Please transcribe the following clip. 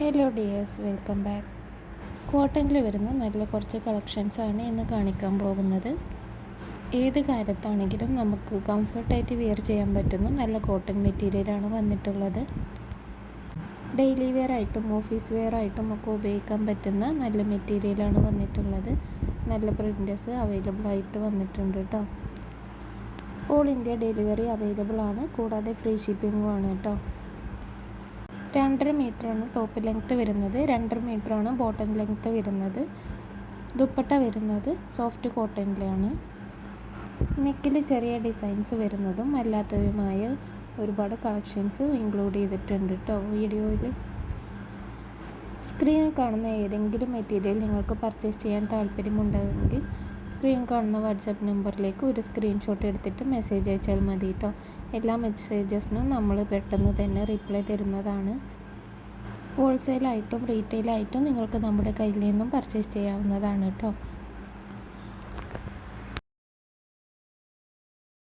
Hello dears welcome back കോട്ടണിൽ വരുന്ന നല്ല കുറച്ച് കളക്ഷൻസാണ് ഇന്ന് കാണിക്കാൻ പോകുന്നത്. ഏത് കാലത്താണെങ്കിലും നമുക്ക് കംഫർട്ടായിട്ട് വെയർ ചെയ്യാൻ പറ്റുന്ന നല്ല കോട്ടൺ മെറ്റീരിയലാണ് വന്നിട്ടുള്ളത്. ഡെയിലി വെയർ ആയിട്ടും ഓഫീസ് വെയർ ആയിട്ടും ഒക്കെ ഉപയോഗിക്കാൻ പറ്റുന്ന നല്ല മെറ്റീരിയലാണ് വന്നിട്ടുള്ളത്. നല്ല പ്രിന്റേഴ്സ് അവൈലബിൾ ആയിട്ട് വന്നിട്ടുണ്ട് കേട്ടോ ഓൾ ഇന്ത്യ ഡെലിവറി അവൈലബിൾ ആണ്. കൂടാതെ ഫ്രീ ഷിപ്പിങ്ങും ആണ് കേട്ടോ രണ്ടര ആണ് ടോപ്പ് ലെങ്ത്ത് വരുന്നത്. രണ്ടര ആണ് ബോട്ടം ലെങ്ത്ത് വരുന്നത്. ദുപ്പട്ട വരുന്നത് സോഫ്റ്റ് കോട്ടണിലാണ് നെക്കിൽ ചെറിയ ഡിസൈൻസ് വരുന്നതും അല്ലാത്തതുമായ ഒരുപാട് കളക്ഷൻസ് ഇൻക്ലൂഡ് ചെയ്തിട്ടുണ്ട് കേട്ടോ വീഡിയോയിൽ സ്ക്രീനിൽ കാണുന്ന ഏതെങ്കിലും മെറ്റീരിയൽ നിങ്ങൾക്ക് പർച്ചേസ് ചെയ്യാൻ താല്പര്യമുണ്ടെങ്കിൽ സ്ക്രീൻ കാണുന്ന വാട്സാപ്പ് നമ്പറിലേക്ക് ഒരു സ്ക്രീൻഷോട്ട് എടുത്തിട്ട് മെസ്സേജ് അയച്ചാൽ മതി കേട്ടോ എല്ലാ മെസ്സേജസിനും നമ്മൾ പെട്ടെന്ന് തന്നെ റിപ്ലൈ തരുന്നതാണ്. ഹോൾസെയിലായിട്ടും റീറ്റെയിലായിട്ടും നിങ്ങൾക്ക് നമ്മുടെ കയ്യിൽ നിന്നും പർച്ചേസ് ചെയ്യാവുന്നതാണ് കേട്ടോ